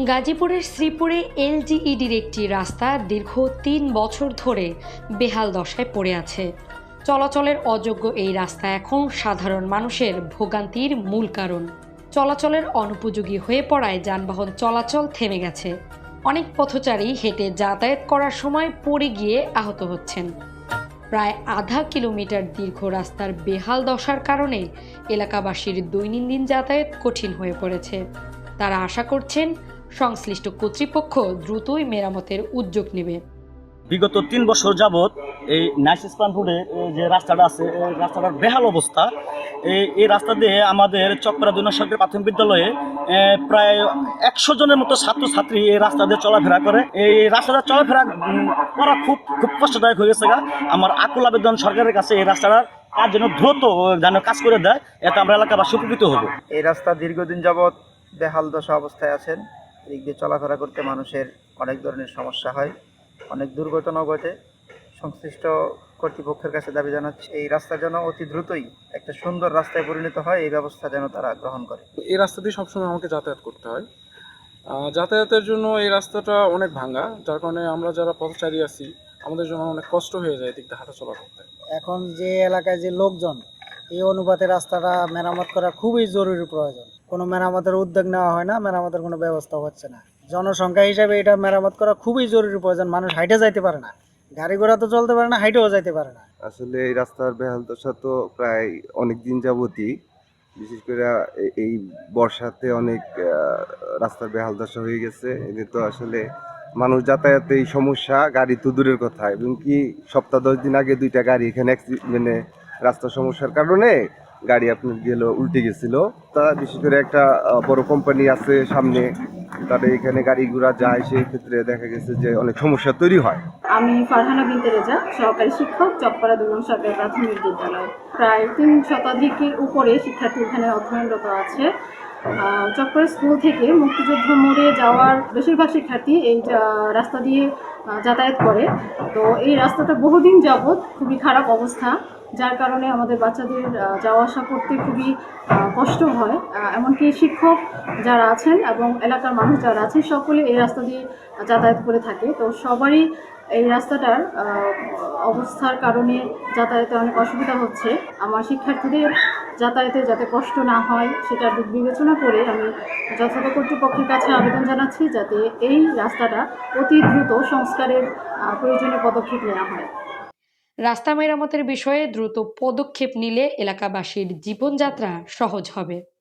গাজীপুরের শ্রীপুরে এলজিইডির একটি রাস্তা দীর্ঘ তিন বছর ধরে বেহাল দশায় পড়ে আছে। চলাচলের অযোগ্য এই রাস্তা এখন সাধারণ মানুষের ভোগান্তির মূল কারণ। চলাচলের অনুপযোগী হয়ে পড়ায় যানবাহন চলাচল থেমে গেছে। অনেক পথচারী হেঁটে যাতায়াত করার সময় পড়ে গিয়ে আহত হচ্ছেন। প্রায় আধা কিলোমিটার দীর্ঘ রাস্তার বেহাল দশার কারণে এলাকাবাসীর দৈনন্দিন যাতায়াত কঠিন হয়ে পড়েছে। তারা আশা করছেন সংশ্লিষ্ট কর্তৃপক্ষ দ্রুতই মেরামতের উদ্যোগ নেবে। বিগত তিন বছর যাবৎ এই নাইস রোডে যে রাস্তাটা আছে রাস্তাটার বেহাল অবস্থা। এই এই রাস্তা দিয়ে আমাদের চকপাড়া দুই সরকারি প্রাথমিক বিদ্যালয়ে প্রায় একশো জনের মতো ছাত্রছাত্রী এই রাস্তা দিয়ে চলাফেরা করে। এই রাস্তাটা চলাফেরা করা খুব খুব কষ্টদায়ক হয়ে গেছে গা। আমার আকুল আবেদন সরকারের কাছে এই রাস্তাটার কাজ যেন দ্রুত যেন কাজ করে দেয় এতে আমরা এলাকাবাসী উপকৃত হব। এই রাস্তা দীর্ঘদিন যাবৎ বেহাল দশা অবস্থায় আছেন। এদিক দিয়ে চলাফেরা করতে মানুষের অনেক ধরনের সমস্যা হয় অনেক দুর্ঘটনাও ঘটে। সংশ্লিষ্ট কর্তৃপক্ষের কাছে দাবি জানাচ্ছি এই রাস্তা যেন অতি দ্রুতই একটা সুন্দর রাস্তায় পরিণত হয় এই ব্যবস্থা যেন তারা গ্রহণ করে। এই রাস্তা দিয়ে সবসময় আমাকে যাতায়াত করতে হয়। যাতায়াতের জন্য এই রাস্তাটা অনেক ভাঙা যার কারণে আমরা যারা পথচারী আছি আমাদের জন্য অনেক কষ্ট হয়ে যায় এদিক দিয়ে হাঁটাচলা করতে। এখন যে এলাকায় যে লোকজন এই অনুপাতে রাস্তাটা মেরামত করা খুবই জরুরি প্রয়োজন। কোনো মেরামতের উদ্যোগ নেওয়া হয় না, মেরামতের কোনো ব্যবস্থা হচ্ছে না। জনসংখ্যা হিসাবে এটা মেরামত করা খুবই জরুরি প্রয়োজন, মানুষ হাইটে যাইতে পারে না। গাড়ি ঘোড়া তো চলতে পারে না, হাইটেও যাইতে পারে না। আসলে এই রাস্তার বেহাল দশা তো প্রায় অনেক দিন যাবতই। বিশেষ করে এই বর্ষাতে অনেক রাস্তার বেহাল দশা হয়ে গেছে। এতে তো আসলে মানুষ যাতায়াতে এই সমস্যা, গাড়ি তো দূরের কথা। এবং কি সপ্তাহ, দশ দিন আগে দুইটা গাড়ি এখানে মানে রাস্তার সমস্যার কারণে গাড়ি আপনার গেল, উল্টে গেছিল। তা বিশেষ করে একটা বড় কোম্পানি আছে সামনে, তাদের এখানে গাড়ি ঘোড়া যায়, সেই ক্ষেত্রে দেখা গেছে যে অনেক সমস্যা তৈরি হয়। আমি ফারহানা বিনতে রেজা, সহকারী শিক্ষক, চকপাড়া দুর্গম সরকারি প্রাথমিক বিদ্যালয়। প্রায় তিন শতাধিকের উপরে শিক্ষার্থী এখানে অধ্যয়নরত আছে। চকপাড়া স্কুল থেকে মুক্তিযুদ্ধ মোড়ে যাওয়ার বেশিরভাগ শিক্ষার্থী এই রাস্তা দিয়ে যাতায়াত করে। তো এই রাস্তাটা বহুদিন যাবৎ খুবই খারাপ অবস্থা, যার কারণে আমাদের বাচ্চাদের যাওয়া আসা করতে খুবই কষ্ট হয়। এমনকি শিক্ষক যারা আছেন এবং এলাকার মানুষ যারা আছেন, সকলে এই রাস্তা দিয়ে যাতায়াত করে থাকে। তো সবারই এই রাস্তাটার অবস্থার কারণে যাতায়াতে অনেক অসুবিধা হচ্ছে। আমার শিক্ষার্থীদের যাতায়াতে যাতে কষ্ট না হয় সেটা বিবেচনা করে আমি যথাযথ কর্তৃপক্ষের কাছে আবেদন জানাচ্ছি যাতে এই রাস্তাটা অতি দ্রুত সংস্কারের প্রয়োজনীয় পদক্ষেপ নেওয়া হয়। রাস্তা মেরামতের বিষয়ে দ্রুত পদক্ষেপ নিলে এলাকাবাসীর জীবনযাত্রা সহজ হবে।